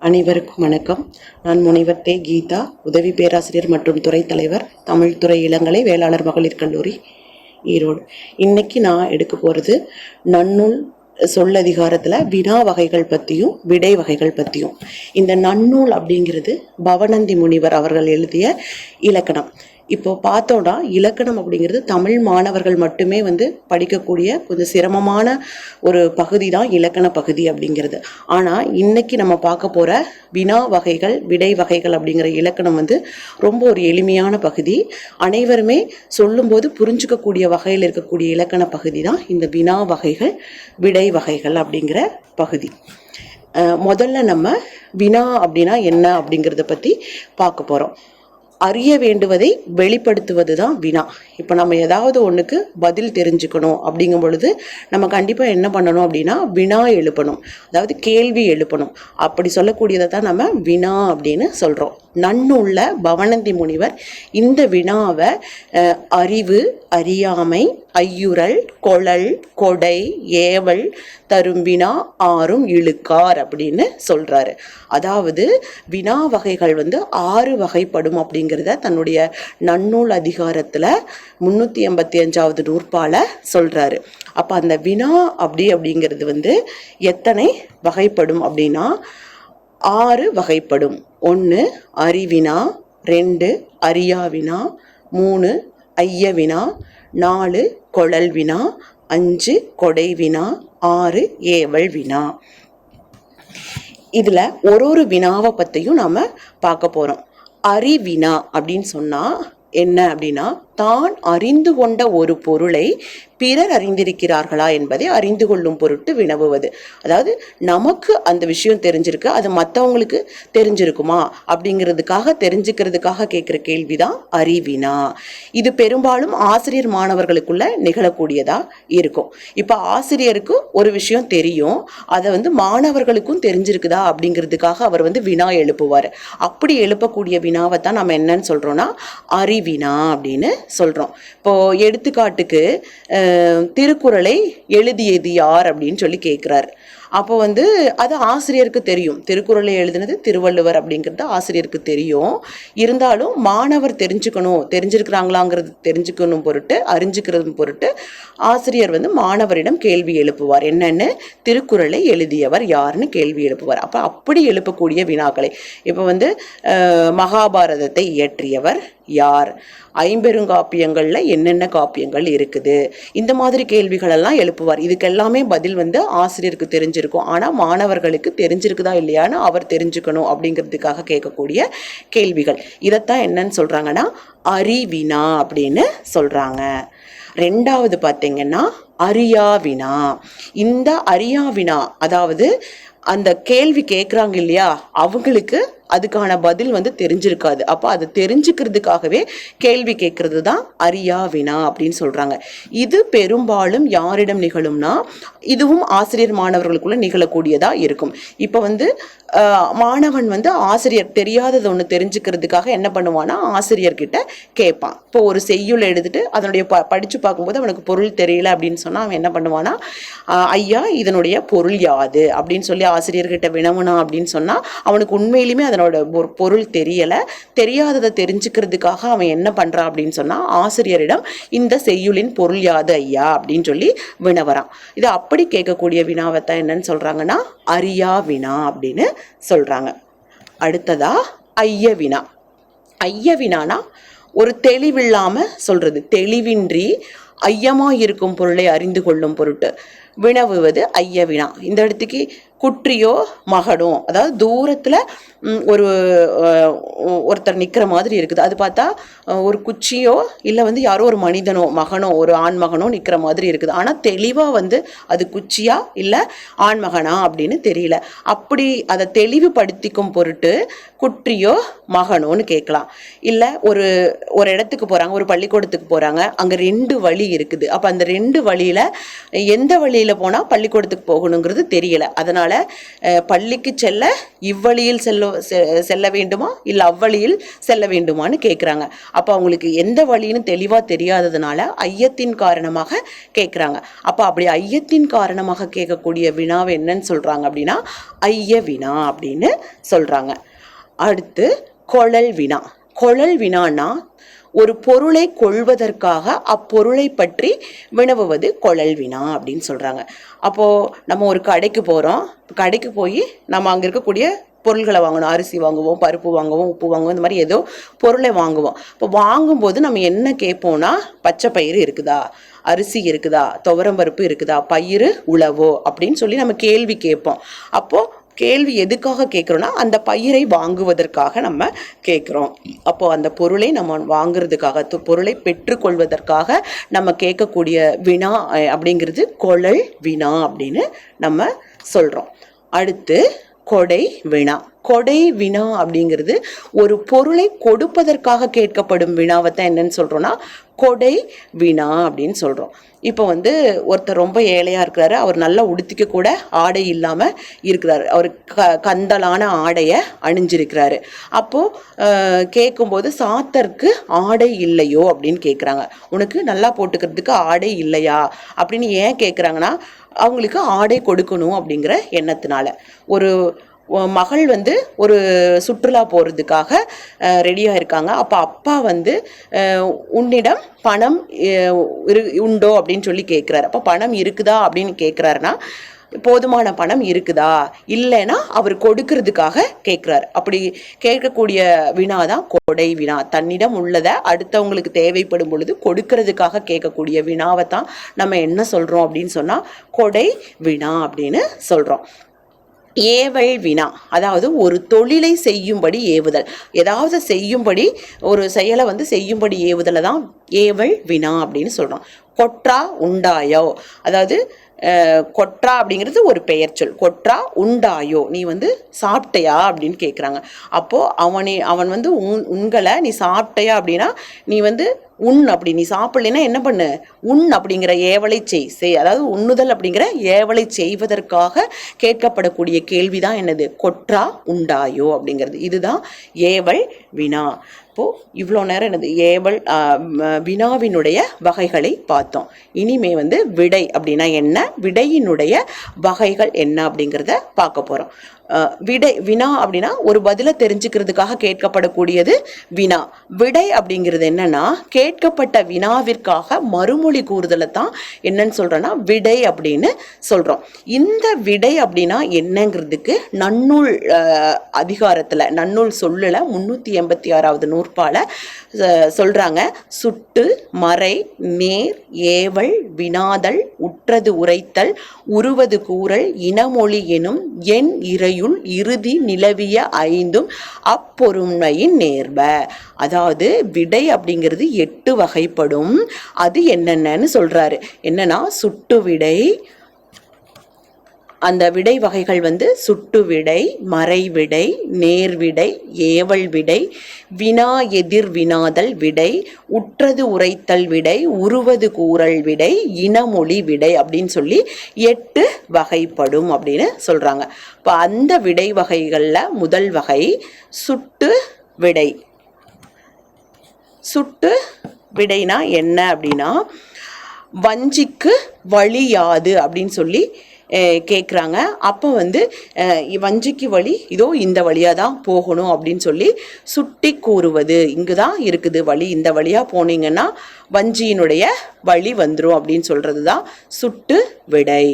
அனைவருக்கும் வணக்கம். நான் முனைவர் தே. கீதா உதவி பேராசிரியர் மற்றும் துறை தலைவர் தமிழ்துறை இளங்கலை வேளாளர் மகளிர் கல்லூரி ஈரோடு. இன்னைக்கு நான் எடுக்க போகிறது நன்னூல் சொல்லதிகாரத்தில் வினா வகைகள் பற்றியும் விடை வகைகள் பற்றியும் இந்த நன்னூல் அப்படிங்கிறது பவனந்தி முனிவர் அவர்கள் எழுதிய இலக்கணம். இப்போ பார்த்தோம்னா இலக்கணம் அப்படிங்கிறது தமிழ் மாணவர்கள் மட்டுமே வந்து படிக்கக்கூடிய கொஞ்சம் சிரமமான ஒரு பகுதி தான் இலக்கண பகுதி அப்படிங்கிறது. ஆனால் இன்னைக்கு நம்ம பார்க்க போகிற வினா வகைகள் விடை வகைகள் அப்படிங்கிற இலக்கணம் வந்து ரொம்ப ஒரு எளிமையான பகுதி. அனைவருமே சொல்லும்போது புரிஞ்சுக்கக்கூடிய வகையில் இருக்கக்கூடிய இலக்கண பகுதி தான் இந்த வினா வகைகள் விடை வகைகள் அப்படிங்கிற பகுதி. முதல்ல நம்ம வினா அப்படின்னா என்ன அப்படிங்கிறத பற்றி பார்க்க போகிறோம் அறிய வேண்டுவதை வெளிப்படுத்துவது தான் வினா. இப்போ நம்ம ஏதாவது ஒன்றுக்கு பதில் தெரிஞ்சுக்கணும் அப்படிங்கும் பொழுது நம்ம கண்டிப்பாக என்ன பண்ணணும் அப்படின்னா வினா எழுப்பணும். அதாவது கேள்வி எழுப்பணும். அப்படி சொல்லக்கூடியதை தான் நம்ம வினா அப்படின்னு சொல்கிறோம் நன்னுள்ள பவனந்தி முனிவர் இந்த வினாவை அறிவு அறியாமை ஐயுறல் கொழல் கொடை ஏவல் தரும்பினா ஆறும் இழுக்கார் அப்படின்னு சொல்கிறாரு அதாவது வினா வகைகள் வந்து ஆறு வகைப்படும் அப்படிங்கிறத தன்னுடைய நன்னூல் அதிகாரத்தில் முந்நூற்றி எண்பத்தி அஞ்சாவது நூற்பால சொல்கிறாரு அப்போ அந்த வினா அப்படி அப்படிங்கிறது வந்து எத்தனை வகைப்படும் அப்படின்னா ஆறு வகைப்படும். ஒன்று அறிவினா ரெண்டு அறியாவினா மூணு ஐயவினா நாலு கொழல் வினா அஞ்சு கொடை வினா ஆறு ஏவல் வினா. இதில் ஒரு ஒரு வினாவை பற்றியும் நாம் பார்க்க போகிறோம் அறிவினா அப்படின்னு சொன்னால் என்ன அப்படின்னா தான் அறிந்து கொண்ட ஒரு பொருளை பிறர் அறிந்திருக்கிறார்களா என்பதை அறிந்து கொள்ளும் பொருட்டு வினவுவது. அதாவது நமக்கு அந்த விஷயம் தெரிஞ்சிருக்கு அது மற்றவங்களுக்கு தெரிஞ்சிருக்குமா? அப்படிங்கிறதுக்காக தெரிஞ்சுக்கிறதுக்காக கேட்குற கேள்விதான் அறிவினா. இது பெரும்பாலும் ஆசிரியர் மாணவர்களுக்குள்ள நிகழக்கூடியதா இருக்கும். இப்போ ஆசிரியருக்கு ஒரு விஷயம் தெரியும் அதை வந்து மாணவர்களுக்கும் தெரிஞ்சிருக்குதா அப்படிங்கிறதுக்காக அவர் வந்து வினா எழுப்புவார். அப்படி எழுப்பக்கூடிய வினாவை தான் நம்ம என்னன்னு சொல்கிறோன்னா அறிவினா அப்படின்னு சொல்கிறோம் இப்போது எடுத்துக்காட்டுக்கு திருக்குறளை எழுதியது யார் அப்படின்னு சொல்லி கேட்குறாரு அப்போ வந்து அது ஆசிரியருக்கு தெரியும். திருக்குறளை எழுதினது திருவள்ளுவர் அப்படிங்கிறது ஆசிரியருக்கு தெரியும். இருந்தாலும் மாணவர் தெரிஞ்சுக்கணும் தெரிஞ்சிருக்கிறாங்களாங்கிறது தெரிஞ்சுக்கணும் பொருட்டு அறிஞ்சுக்கிறது பொருட்டு ஆசிரியர் வந்து மாணவரிடம் கேள்வி எழுப்புவார். என்னென்னு? திருக்குறளை எழுதியவர் யாருன்னு கேள்வி எழுப்புவார். அப்போ அப்படி எழுப்பக்கூடிய வினாக்களை. இப்போ வந்து மகாபாரதத்தை இயற்றியவர் யார்? ஐம்பெருங்காப்பியங்களில் என்னென்ன காப்பியங்கள் இருக்குது? இந்த மாதிரி கேள்விகளெல்லாம் எழுப்புவார். இதுக்கெல்லாமே பதில் வந்து ஆசிரியருக்கு தெரிஞ்சிருக்கும். ஆனால் மாணவர்களுக்கு தெரிஞ்சிருக்குதா இல்லையான்னு அவர் தெரிஞ்சுக்கணும் அப்படிங்கிறதுக்காக கேட்கக்கூடிய கேள்விகள். இதைத்தான் என்னன்னு சொல்கிறாங்கன்னா அறிவினா அப்படின்னு சொல்கிறாங்க ரெண்டாவது பார்த்தீங்கன்னா அரியாவினா இந்த அரியாவினா அதாவது அந்த கேள்வி கேட்குறாங்க இல்லையா அவங்களுக்கு அதுக்கான பதில் வந்து தெரிஞ்சிருக்காது. அப்போ அதை தெரிஞ்சுக்கிறதுக்காகவே கேள்வி கேட்கறது தான் அரியா வினா அப்படின்னு சொல்கிறாங்க இது பெரும்பாலும் யாரிடம் நிகழும்னா இதுவும் ஆசிரியர் மாணவர்களுக்குள்ள நிகழக்கூடியதாக இருக்கும். இப்போ வந்து மாணவன் வந்து ஆசிரியர் தெரியாதது ஒன்று தெரிஞ்சுக்கிறதுக்காக என்ன பண்ணுவான்னா ஆசிரியர்கிட்ட கேட்பான். இப்போ ஒரு செய்யுள் எழுதிட்டு அதனுடைய ப படித்து பார்க்கும்போது அவனுக்கு பொருள் தெரியல அப்படின்னு சொன்னால் அவன் என்ன பண்ணுவானா ஐயா இதனுடைய பொருள் யாது? அப்படின்னு சொல்லி ஆசிரியர்கிட்ட வினவுனா அப்படின்னு சொன்னால் அவனுக்கு உண்மையிலுமே அதனோட ஒரு பொருள் தெரியலை. தெரியாததை தெரிஞ்சுக்கிறதுக்காக அவன் என்ன பண்ணுறான் அப்படின்னு சொன்னால் ஆசிரியரிடம் இந்த செய்யுளின் பொருள் யாது ஐயா? அப்படின்னு சொல்லி வினவரான் இதை அப்படி கேட்கக்கூடிய வினாவைத்தான் என்னன்னு சொல்கிறாங்கன்னா அரியா வினா அப்படின்னு சொல்கிறாங்க அடுத்ததா ஐய வினா ஐய வினானா ஒரு தெளிவில்லாம சொல்றது. தெளிவின்றி ஐயமா இருக்கும் பொருளை அறிந்து கொள்ளும் பொருட்டு வினவுவது ஐய வினா இந்த இடத்துக்கு குற்றியோ மகனோ அதாவது தூரத்தில் ஒரு ஒருத்தர் நிற்கிற மாதிரி இருக்குது. அது பார்த்தா ஒரு குச்சியோ இல்லை வந்து யாரோ ஒரு மனிதனோ மகனோ ஒரு ஆண் மகனோ நிற்கிற மாதிரி இருக்குது. ஆனால் தெளிவாக வந்து அது குச்சியா இல்லை ஆண்மகனா அப்படின்னு தெரியல. அப்படி அதை தெளிவுபடுத்திக்கும் பொருட்டு குற்றியோ மகனோன்னு கேட்கலாம். இல்லை ஒரு ஒரு இடத்துக்கு போகிறாங்க ஒரு பள்ளிக்கூடத்துக்கு போகிறாங்க அங்கே ரெண்டு வழி இருக்குது. அப்போ அந்த ரெண்டு வழியில் எந்த வழியில் போனால் பள்ளிக்கூடத்துக்கு போகணுங்கிறது தெரியல. அதனால் பள்ளிக்கு செல்ல இவ்வழியில் செல்ல செ- செல்ல வேண்டுமா? இல்லை அவ்வழியில் செல்ல வேண்டுமான்னு கேட்குறாங்க அப்போ அவங்களுக்கு எந்த வழின்னு தெளிவாக தெரியாததுனால ஐயத்தின் காரணமாக கேட்குறாங்க அப்போ அப்படி ஐயத்தின் காரணமாக கேட்கக்கூடிய வினாவை என்னன்னு சொல்கிறாங்க அப்படின்னா ஐய வினா அப்படின்னு சொல்கிறாங்க அடுத்து கொழல் வினா. கொழல் வினான்னா ஒரு பொருளை கொள்வதற்காக அப்பொருளை பற்றி வினவுவது கொழல் வினா அப்படின்னு சொல்கிறாங்க அப்போது நம்ம ஒரு கடைக்கு போகிறோம் கடைக்கு போய் நம்ம அங்கே இருக்கக்கூடிய பொருள்களை வாங்கணும். அரிசி வாங்குவோம் பருப்பு வாங்குவோம் உப்பு வாங்குவோம் இந்த மாதிரி ஏதோ பொருளை வாங்குவோம். இப்போ வாங்கும்போது நம்ம என்ன கேட்போம்னா பச்சை பயிறு இருக்குதா? அரிசி இருக்குதா? துவரம்பருப்பு இருக்குதா? பயிறு உழவோ அப்படின்னு சொல்லி நம்ம கேள்வி கேட்போம். அப்போது கேள்வி எதுக்காக கேட்குறோன்னா அந்த பயிரை வாங்குவதற்காக நம்ம கேட்குறோம். அப்போது அந்த பொருளை நம்ம வாங்குறதுக்காக பொருளை பெற்றுக்கொள்வதற்காக நம்ம கேட்கக்கூடிய வினா அப்படிங்கிறது கொழல் வினா அப்படின்னு நம்ம சொல்கிறோம் அடுத்து கொடை வினா. கொடை வினா அப்படிங்கிறது ஒரு பொருளை கொடுப்பதற்காக கேட்கப்படும் வினாவை தான் என்னன்னு சொல்கிறோன்னா கொடை வினா அப்படின்னு சொல்கிறோம் இப்போ வந்து ஒருத்தர் ரொம்ப ஏழையாக இருக்கிறாரு அவர் நல்லா உடுத்திக்க கூட ஆடை இல்லாமல் இருக்கிறாரு. அவர் க கந்தலான ஆடையை அணிஞ்சிருக்கிறாரு. அப்போது கேட்கும்போது சாத்தருக்கு ஆடை இல்லையோ அப்படின்னு கேட்குறாங்க. உனக்கு நல்லா போட்டுக்கிறதுக்கு ஆடை இல்லையா? அப்படின்னு ஏன் கேட்குறாங்கன்னா அவங்களுக்கு ஆடை கொடுக்கணும் அப்படிங்கிற எண்ணத்தினால. ஒரு மகள் வந்து ஒரு சுற்றுலா போகிறதுக்காக ரெடியாக இருக்காங்க அப்போ அப்பா வந்து உன்னிடம் பணம் இரு உண்டோ அப்படின்னு சொல்லி கேட்குறாரு அப்போ பணம் இருக்குதா அப்படின்னு கேட்குறாருன்னா போதுமான பணம் இருக்குதா? இல்லைன்னா அவர் கொடுக்கறதுக்காக கேட்குறாரு அப்படி கேட்கக்கூடிய வினா தான் கொடை வினா. தன்னிடம் உள்ளதை அடுத்தவங்களுக்கு தேவைப்படும் பொழுது கொடுக்கறதுக்காக கேட்கக்கூடிய வினாவை தான் நம்ம என்ன சொல்கிறோம் அப்படின்னு சொன்னால் கொடை வினா அப்படின்னு சொல்கிறோம் ஏவல் வினா. அதாவது ஒரு தொழிலை செய்யும்படி ஏவுதல். ஏதாவது செய்யும்படி ஒரு செயலை வந்து செய்யும்படி ஏவுதலை தான் ஏவல் வினா அப்படின்னு சொல்கிறோம் கொற்றா உண்டாயோ. அதாவது கொற்றா அப்படிங்கிறது ஒரு பெயர் சொல். கொற்றா உண்டாயோ? நீ வந்து சாப்பிட்டையா? அப்படின்னு கேட்குறாங்க அப்போது அவனை அவன் வந்து உன் உங்களை நீ சாப்பிட்டையா அப்படின்னா நீ வந்து உண் அப்படி. நீ சாப்பிட்லைன்னா என்ன பண்ணு? உண் அப்படிங்கிற ஏவலை செய். செய். அதாவது உண்ணுதல் அப்படிங்கிற ஏவலை செய்வதற்காக கேட்கப்படக்கூடிய கேள்வி தான் என்னது? கொற்றா உண்டாயோ அப்படிங்கிறது. இதுதான் ஏவல் வினா. அப்போது இவ்வளோ நேரம் என்னது ஏவல் வினாவினுடைய வகைகளை பார்த்தோம். இனிமே வந்து விடை அப்படின்னா என்ன? விடையினுடைய வகைகள் என்ன அப்படிங்கிறத பார்க்க போகிறோம் விடை வினா அப்படின்னா ஒரு பதிலை தெரிஞ்சுக்கிறதுக்காக கேட்கப்படக்கூடியது வினா. விடை அப்படிங்கிறது என்னன்னா கேட்கப்பட்ட வினாவிற்காக மறுமொழி கூறுதலை தான் என்னன்னு சொல்றேன்னா விடை அப்படின்னு சொல்றோம். இந்த விடை அப்படின்னா என்னங்கிறதுக்கு நன்னூல் அதிகாரத்தில் அதிகாரத்துல நன்னூல் சொல்லல முன்னூத்தி எண்பத்தி ஆறாவது நூற்பால சொல்கிறாங்க சொல்றாங்க. சுட்டு மறை நேர் ஏவல் வினாதல் உட் உற்றது உரைத்தல் உருவது கூறல் இனமொழி எனும் என் இறையுள் இறுதி நிலவிய ஐந்தும் அப்பொருண்மையின் நேர்ப. அதாவது விடை அப்படிங்கிறது எட்டு வகைப்படும். அது என்னென்னன்னு சொல்றாரு. என்னன்னா சுட்டு விடை அந்த விடை வகைகள் வந்து சுட்டு விடை மறைவிடை நேர்விடை நேர் விடை ஏவல் விடை வினா எதிர் வினாதல் விடை உற்றது உரைத்தல் விடை உருவது கூறல் விடை இனமொழி விடை அப்படின்னு சொல்லி எட்டு வகைப்படும் அப்படின்னு சொல்கிறாங்க இப்போ அந்த விடை வகைகளில் முதல் வகை சுட்டு விடை. சுட்டு விடைனா என்ன அப்படின்னா வஞ்சிக்கு வழியாது அப்படின்னு சொல்லி கேட்குறாங்க அப்போ வந்து வஞ்சிக்கு வழி இதோ இந்த வழியாக தான் போகணும் அப்படின்னு சொல்லி சுட்டி கூறுவது. இங்கு தான் இருக்குது வழி இந்த வழியாக போனீங்கன்னா வஞ்சியினுடைய வழி வந்துடும் அப்படின்னு சொல்கிறது தான் சுட்டு விடை.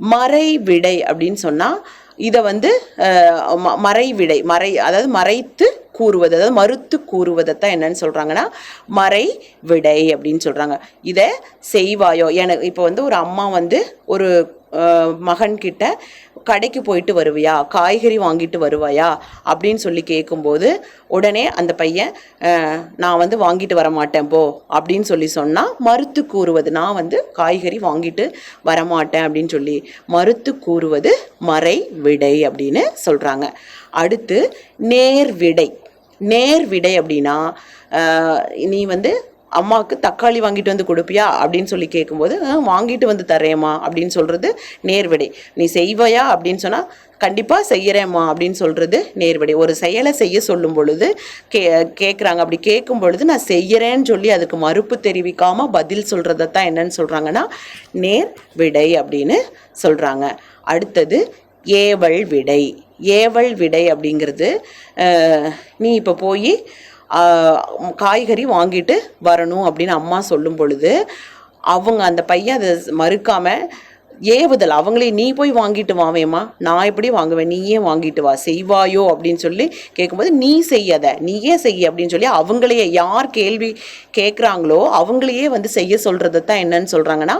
மறை விடை அப்படின்னு சொன்னால் இதை வந்து மறை விடை. மறை அதாவது மறைத்து கூறுவது அதாவது மறுத்து கூறுவதை தான் என்னன்னு சொல்கிறாங்கன்னா மறை விடை அப்படின்னு சொல்கிறாங்க இதை செய்வாயோ? எனக்கு இப்போ வந்து ஒரு அம்மா வந்து ஒரு மகன்கிட்ட கடைக்கு போயிட்டு வருவியா? காய்கறி வாங்கிட்டு வருவாயா? அப்படின்னு சொல்லி கேட்கும்போது உடனே அந்த பையன் நான் வந்து வாங்கிட்டு வர மாட்டேன் போ அப்படின்னு சொல்லி சொன்னால் மறுத்து கூறுவது நான் வந்து காய்கறி வாங்கிட்டு வரமாட்டேன் அப்படின்னு சொல்லி மறுத்து கூறுவது மறை விடை அப்படின்னு சொல்கிறாங்க அடுத்து நேர் விடை. நேர் விடை அப்படின்னா நீ வந்து அம்மாவுக்கு தக்காளி வாங்கிட்டு வந்து கொடுப்பியா? அப்படின்னு சொல்லி கேட்கும்போது வாங்கிட்டு வந்து தரேம்மா அப்படின்னு சொல்கிறது நேர்விடை நீ செய்வையா? அப்படின்னு சொன்னால் கண்டிப்பாக செய்கிறேம்மா அப்படின்னு சொல்கிறது நேர்விடை ஒரு செயலை செய்ய சொல்லும் பொழுது கே கேட்குறாங்க அப்படி கேட்கும் பொழுது நான் செய்கிறேன்னு சொல்லி அதுக்கு மறுப்பு தெரிவிக்காமல் பதில் சொல்கிறத தான் என்னன்னு சொல்கிறாங்கன்னா நேர் விடை அப்படின்னு சொல்கிறாங்க அடுத்தது ஏவல் விடை. ஏவல் விடை அப்படிங்கிறது நீ இப்போ போய் காய்கறி வாங்கிட்டு வரணும் அப்படின்னு அம்மா சொல்லும் பொழுது அவங்க அந்த பையன் அதை மறுக்காமல் ஏவுதல் அவங்களே நீ போய் வாங்கிட்டு வாவேம்மா நான் எப்படி வாங்குவேன்? நீயே வாங்கிட்டு வா செய்வாயோ? அப்படின்னு சொல்லி கேட்கும்போது நீ செய்யாத நீயே செய்ய அப்படின்னு சொல்லி அவங்களையே யார் கேள்வி கேட்குறாங்களோ அவங்களையே வந்து செய்ய சொல்கிறது தான் என்னன்னு சொல்கிறாங்கன்னா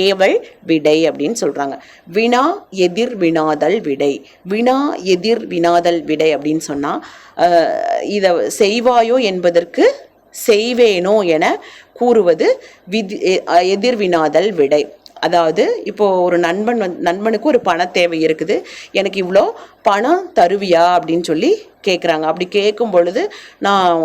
ஏவல் விடை அப்படின்னு சொல்கிறாங்க வினா எதிர் வினாதல் விடை. வினா எதிர் வினாதல் விடை அப்படின்னு சொன்னால் இதை செய்வாயோ என்பதற்கு செய்வேனோ என கூறுவது விதி எதிர்வினாதல் விடை. அதாவது இப்போ ஒரு நண்பன் வந்து நண்பனுக்கு ஒரு பண தேவை இருக்குது. எனக்கு இவ்வளோ பணம் தருவியா? அப்படின்னு சொல்லி கேட்குறாங்க அப்படி கேட்கும் பொழுது நான்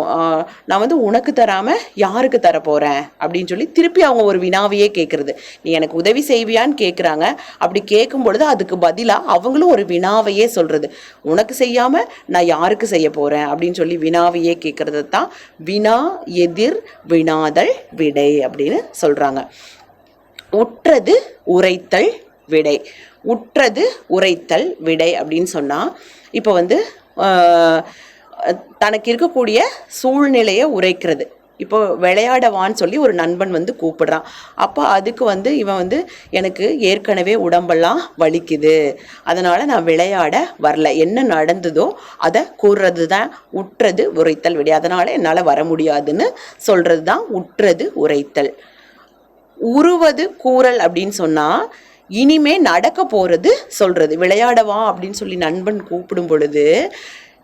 நான் வந்து உனக்கு தராமல் யாருக்கு தர போகிறேன் அப்படின்னு சொல்லி திருப்பி அவங்க ஒரு வினாவையே கேட்குறது நீ எனக்கு உதவி செய்வியான்னு கேட்குறாங்க அப்படி கேட்கும் பொழுது அதுக்கு பதிலாக அவங்களும் ஒரு வினாவையே சொல்கிறது உனக்கு செய்யாமல் நான் யாருக்கு செய்ய போகிறேன் அப்படின்னு சொல்லி வினாவையே கேட்குறது தான் வினா எதிர் வினாதல் விடை அப்படின்னு சொல்கிறாங்க உற்றது உரைத்தல் விடை. உற்றது உரைத்தல் விடை அப்படின்னு சொன்னால் இப்போ வந்து தனக்கு இருக்கக்கூடிய சூழ்நிலையை உரைக்கிறது. இப்போ விளையாடவான்னு சொல்லி ஒரு நண்பன் வந்து கூப்பிடுறான். அப்போ அதுக்கு வந்து இவன் வந்து எனக்கு ஏற்கனவே உடம்பெல்லாம் வலிக்குது. அதனால் நான் விளையாட வரல. என்ன நடந்ததோ அதை கூறுறது தான் உற்றது உரைத்தல் விடை. அதனால் என்னால் வர முடியாதுன்னு சொல்கிறது தான் உற்றது உரைத்தல். உருவது கூறல் அப்படின்னு சொன்னா இனிமே நடக்க போறது சொல்றது. விளையாடவா அப்படின்னு சொல்லி நண்பன் கூப்பிடும் பொழுது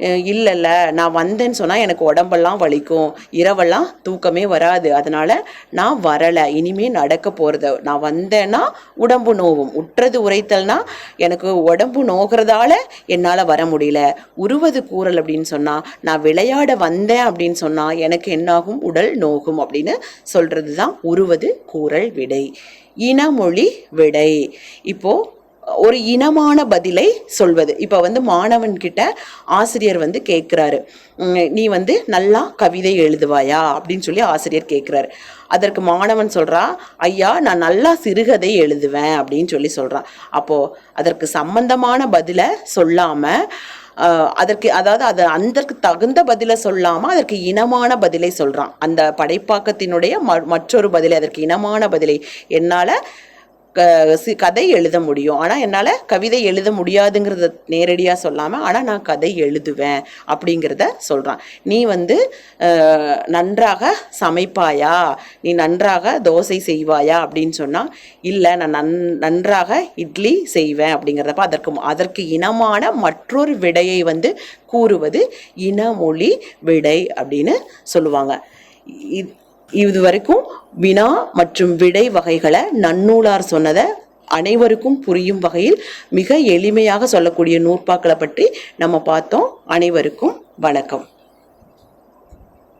இல்லைல்ல நான் வந்தேன்னு சொன்னால் எனக்கு உடம்பெல்லாம் வலிக்கும். இரவெல்லாம் தூக்கமே வராது. அதனால நான் வரலை. இனிமேல் நடக்க போகிறது நான் வந்தேன்னா உடம்பு நோவும். உற்றது உரைத்தல்னா எனக்கு உடம்பு நோகிறதால என்னால் வர முடியல. உருவது கூறல் அப்படின்னு சொன்னால் நான் விளையாட வந்தேன் அப்படின்னு சொன்னால் எனக்கு என்னாகும்? உடல் நோகும் அப்படின்னு சொல்கிறது தான் உருவது கூறல் விடை. இனமொழி விடை. இப்போது ஒரு இனமான பதிலை சொல்வது. இப்போ வந்து மாணவன் கிட்ட ஆசிரியர் வந்து கேட்குறாரு. நீ வந்து நல்லா கவிதை எழுதுவாயா? அப்படின்னு சொல்லி ஆசிரியர் கேட்குறாரு. அதற்கு மாணவன் சொல்றா ஐயா நான் நல்லா சிறுகதை எழுதுவேன் அப்படின்னு சொல்லி சொல்றான் அப்போ அதற்கு சம்பந்தமான பதிலை சொல்லாம அதற்கு அதாவது அது அதற்கு தகுந்த பதிலை சொல்லாம அதற்கு இனமான பதிலை சொல்றான். அந்த படைப்பாக்கத்தினுடைய ம- மற்றொரு பதிலை அதற்கு இனமான பதிலை என்னால கதை எழுத முடியும். ஆனால் என்னால் கவிதை எழுத முடியாதுங்கிறத நேரடியாக சொல்லாமல் ஆனால் நான் கதை எழுதுவேன் அப்படிங்கிறத சொல்கிறான் நீ வந்து நன்றாக சமைப்பாயா? நீ நன்றாக தோசை செய்வாயா? அப்படின்னு சொன்னால் இல்லை நான் நன் நன்றாக இட்லி செய்வேன் அப்படிங்கிறதப்ப அதற்கு அதற்கு இனமான மற்றொரு விடையை வந்து கூறுவது இனமொழி விடை அப்படின்னு சொல்லுவாங்க. இ- இது வரைக்கும் வினா மற்றும் விடை வகைகளை நன்னூலார் சொன்னதை அனைவருக்கும் புரியும் வகையில் மிக எளிமையாக சொல்லக்கூடிய நூற்பாக்களை பற்றி நம்ம பார்த்தோம். அனைவருக்கும் வணக்கம்.